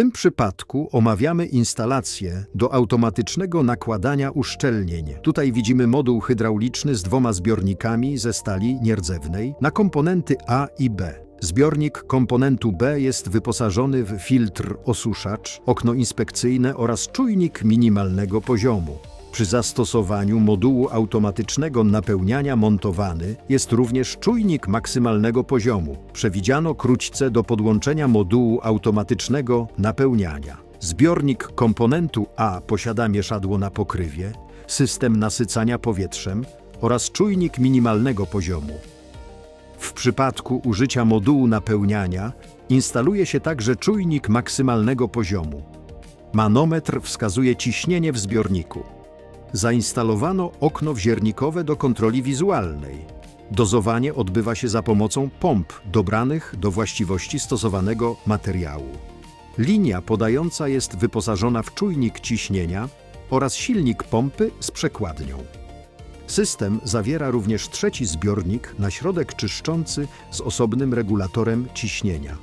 tym przypadku omawiamy instalację do automatycznego nakładania uszczelnień. Tutaj widzimy moduł hydrauliczny z dwoma zbiornikami ze stali nierdzewnej na komponenty A i B. Zbiornik komponentu B jest wyposażony w filtr osuszacz, okno inspekcyjne oraz czujnik minimalnego poziomu. Przy zastosowaniu modułu automatycznego napełniania montowany jest również czujnik maksymalnego poziomu. Przewidziano króćce do podłączenia modułu automatycznego napełniania. Zbiornik komponentu A posiada mieszadło na pokrywie, system nasycania powietrzem oraz czujnik minimalnego poziomu. W przypadku użycia modułu napełniania instaluje się także czujnik maksymalnego poziomu. Manometr wskazuje ciśnienie w zbiorniku. Zainstalowano okno wziernikowe do kontroli wizualnej. Dozowanie odbywa się za pomocą pomp dobranych do właściwości stosowanego materiału. Linia podająca jest wyposażona w czujnik ciśnienia oraz silnik pompy z przekładnią. System zawiera również trzeci zbiornik na środek czyszczący z osobnym regulatorem ciśnienia.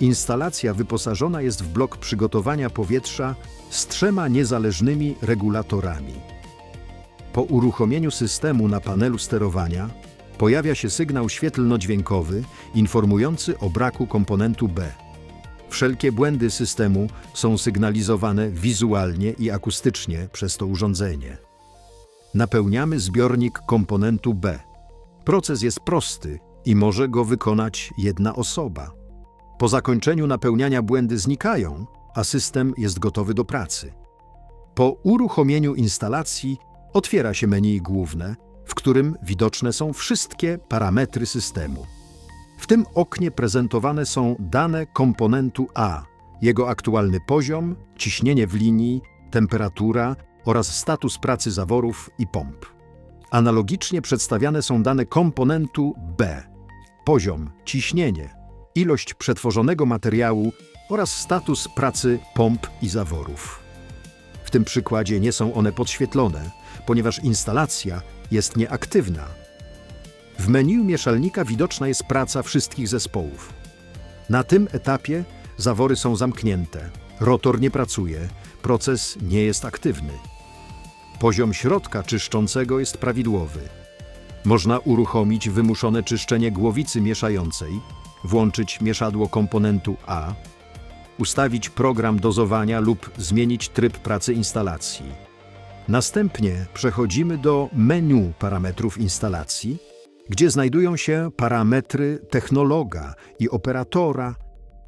Instalacja wyposażona jest w blok przygotowania powietrza z trzema niezależnymi regulatorami. Po uruchomieniu systemu na panelu sterowania pojawia się sygnał świetlno-dźwiękowy informujący o braku komponentu B. Wszelkie błędy systemu są sygnalizowane wizualnie i akustycznie przez to urządzenie. Napełniamy zbiornik komponentu B. Proces jest prosty i może go wykonać jedna osoba. Po zakończeniu napełniania błędy znikają, a system jest gotowy do pracy. Po uruchomieniu instalacji otwiera się menu główne, w którym widoczne są wszystkie parametry systemu. W tym oknie prezentowane są dane komponentu A, jego aktualny poziom, ciśnienie w linii, temperatura oraz status pracy zaworów i pomp. Analogicznie przedstawiane są dane komponentu B, poziom, ciśnienie, ilość przetworzonego materiału oraz status pracy pomp i zaworów. W tym przykładzie nie są one podświetlone, ponieważ instalacja jest nieaktywna. W menu mieszalnika widoczna jest praca wszystkich zespołów. Na tym etapie zawory są zamknięte, rotor nie pracuje, proces nie jest aktywny. Poziom środka czyszczącego jest prawidłowy. Można uruchomić wymuszone czyszczenie głowicy mieszającej, włączyć mieszadło komponentu A, ustawić program dozowania lub zmienić tryb pracy instalacji. Następnie przechodzimy do menu parametrów instalacji, gdzie znajdują się parametry technologa i operatora.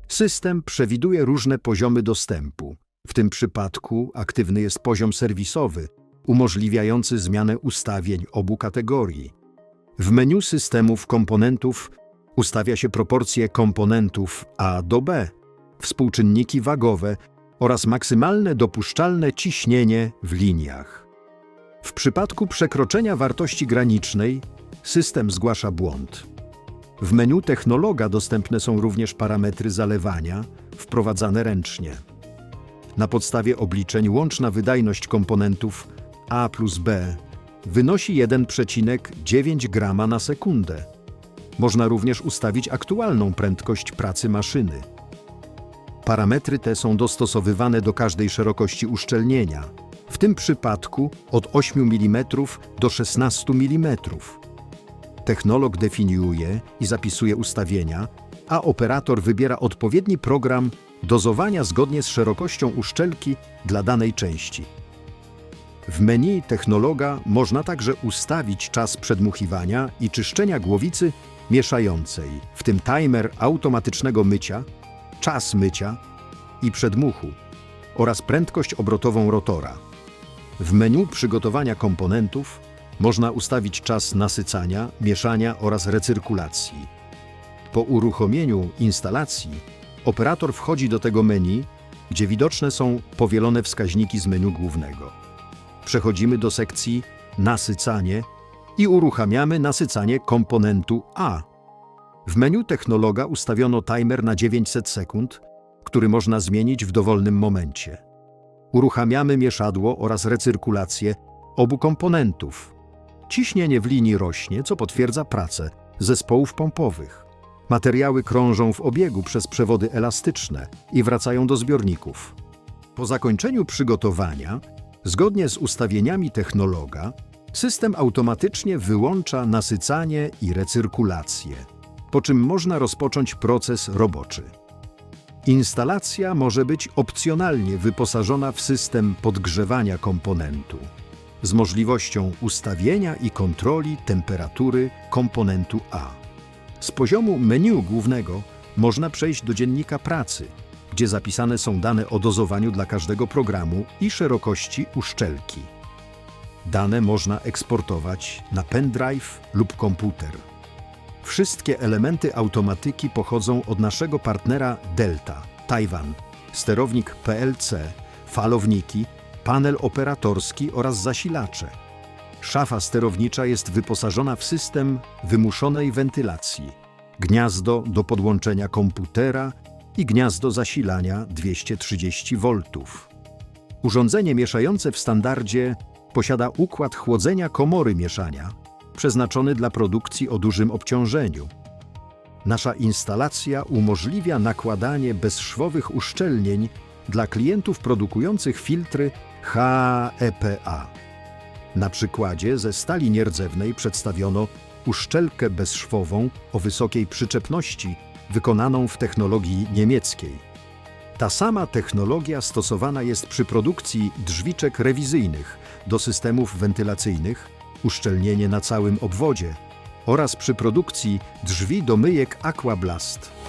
System przewiduje różne poziomy dostępu. W tym przypadku aktywny jest poziom serwisowy, umożliwiający zmianę ustawień obu kategorii. W menu systemów komponentów ustawia się proporcje komponentów A do B, współczynniki wagowe oraz maksymalne dopuszczalne ciśnienie w liniach. W przypadku przekroczenia wartości granicznej system zgłasza błąd. W menu technologa dostępne są również parametry zalewania wprowadzane ręcznie. Na podstawie obliczeń łączna wydajność komponentów A plus B wynosi 1,9 grama na sekundę. Można również ustawić aktualną prędkość pracy maszyny. Parametry te są dostosowywane do każdej szerokości uszczelnienia, w tym przypadku od 8 mm do 16 mm. Technolog definiuje i zapisuje ustawienia, a operator wybiera odpowiedni program dozowania zgodnie z szerokością uszczelki dla danej części. W menu technologa można także ustawić czas przedmuchiwania i czyszczenia głowicy mieszającej, w tym timer automatycznego mycia, czas mycia i przedmuchu oraz prędkość obrotową rotora. W menu przygotowania komponentów można ustawić czas nasycania, mieszania oraz recyrkulacji. Po uruchomieniu instalacji operator wchodzi do tego menu, gdzie widoczne są powielone wskaźniki z menu głównego. Przechodzimy do sekcji Nasycanie i uruchamiamy nasycanie komponentu A. W menu technologa ustawiono timer na 900 sekund, który można zmienić w dowolnym momencie. Uruchamiamy mieszadło oraz recyrkulację obu komponentów. Ciśnienie w linii rośnie, co potwierdza pracę zespołów pompowych. Materiały krążą w obiegu przez przewody elastyczne i wracają do zbiorników. Po zakończeniu przygotowania, zgodnie z ustawieniami technologa, system automatycznie wyłącza nasycanie i recyrkulację, po czym można rozpocząć proces roboczy. Instalacja może być opcjonalnie wyposażona w system podgrzewania komponentu z możliwością ustawienia i kontroli temperatury komponentu A. Z poziomu menu głównego można przejść do dziennika pracy, gdzie zapisane są dane o dozowaniu dla każdego programu i szerokości uszczelki. Dane można eksportować na pendrive lub komputer. Wszystkie elementy automatyki pochodzą od naszego partnera Delta, Tajwan, sterownik PLC, falowniki, panel operatorski oraz zasilacze. Szafa sterownicza jest wyposażona w system wymuszonej wentylacji, gniazdo do podłączenia komputera i gniazdo zasilania 230 V. Urządzenie mieszające w standardzie posiada układ chłodzenia komory mieszania, przeznaczony dla produkcji o dużym obciążeniu. Nasza instalacja umożliwia nakładanie bezszwowych uszczelnień dla klientów produkujących filtry HEPA. Na przykładzie ze stali nierdzewnej przedstawiono uszczelkę bezszwową o wysokiej przyczepności, wykonaną w technologii niemieckiej. Ta sama technologia stosowana jest przy produkcji drzwiczek rewizyjnych do systemów wentylacyjnych, uszczelnienie na całym obwodzie oraz przy produkcji drzwi do myjek Aquablast.